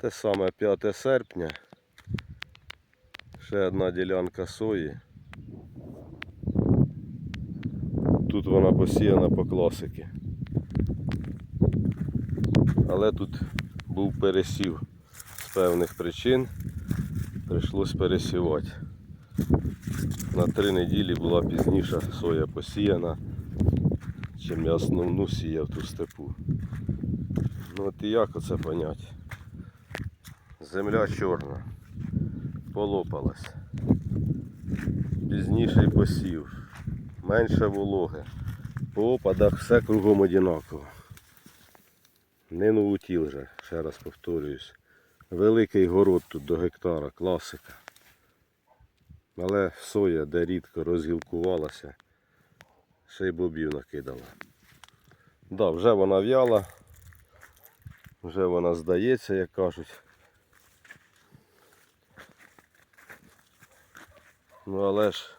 Те саме 5 серпня. Ще одна ділянка сої. Тут вона посіяна по класики. Але тут був пересів з певних причин. Прийшлось пересівати. На три неділі була пізніша соя посіяна, чим я основну сіяв ту степу. Ну от і як оце понять? Земля чорна, полопалась. Пізніший посів, менше вологи. По опадах все кругом одинаково. Не наутіл же, ще раз повторююсь. Великий город тут до гектара, класика. Але соя, де рідко розгілкувалася, ще й бобів накидала. Да, вже вона в'яла, вже вона здається, як кажуть. Ну але ж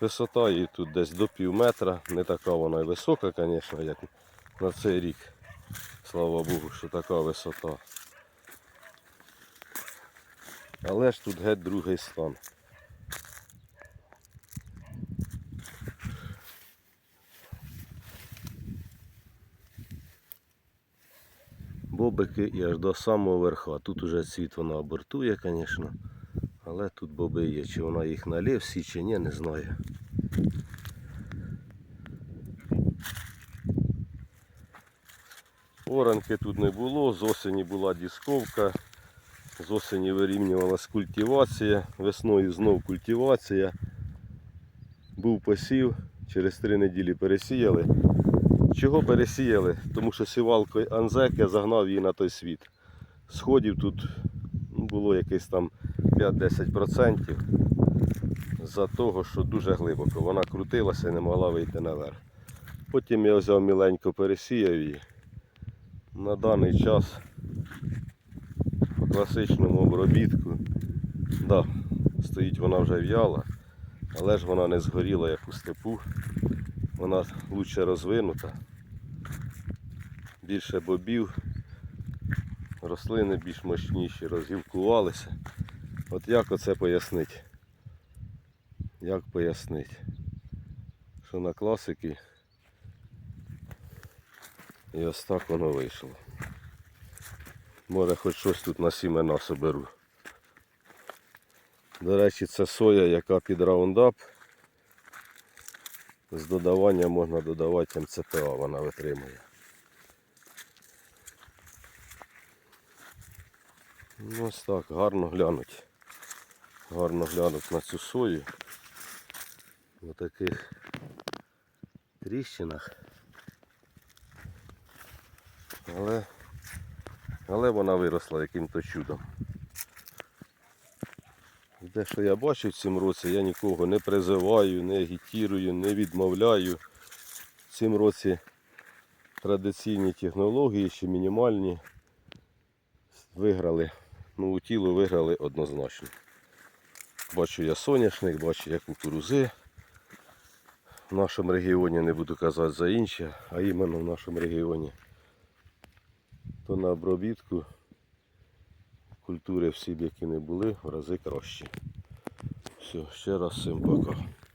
висота її тут десь до пів метра, не така вона і висока, звісно, як на цей рік. Слава Богу, що така висота. Але ж тут геть другий стан. Бобики і аж до самого верха. Тут уже цвіт вона обертує, звісно. Але тут боби є. Чи вона їх налє всі, чи ні, не знаю. Оранки тут не було, з осені була дісковка, з осені вирівнювалась культивація, весною знов культивація. Був посів, через три неділі пересіяли. Чого пересіяли? Тому що сівалкою Анзеки загнав її на той світ. Сходів тут ну, було якесь там 5-10% за того, що дуже глибоко. Вона крутилася і не могла вийти наверх. Потім я взяв міленько пересіяв її. На даний час по класичному обробітку. Да, стоїть вона вже в'яла, але ж вона не згоріла як у степу. Вона лучше розвинута. Більше бобів, рослини більш мощніші, розгілкувалися. От як оце пояснити? Як пояснити? Що на класики і ось так воно вийшло. Може хоч щось тут на сімена соберу. До речі, це соя, яка під раундап. З додаванням можна додавати МЦПА, вона витримує. Ну, ось так, гарно глянуть. Гарно глянуть на цю сою. В таких тріщинах. Але, але вона виросла яким-то чудом. Те, що я бачу в цьому році, я нікого не призиваю, не агітірую, не відмовляю. В цьому році традиційні технології, ще мінімальні, виграли. Ну, у тіло виграли однозначно. Бачу я соняшник, бачу я кукурузи. В нашому регіоні не буду казати за інше, а іменно в нашому регіоні. То на обробітку культури всі, б які не були, в рази кращі. Все, ще раз всім пока.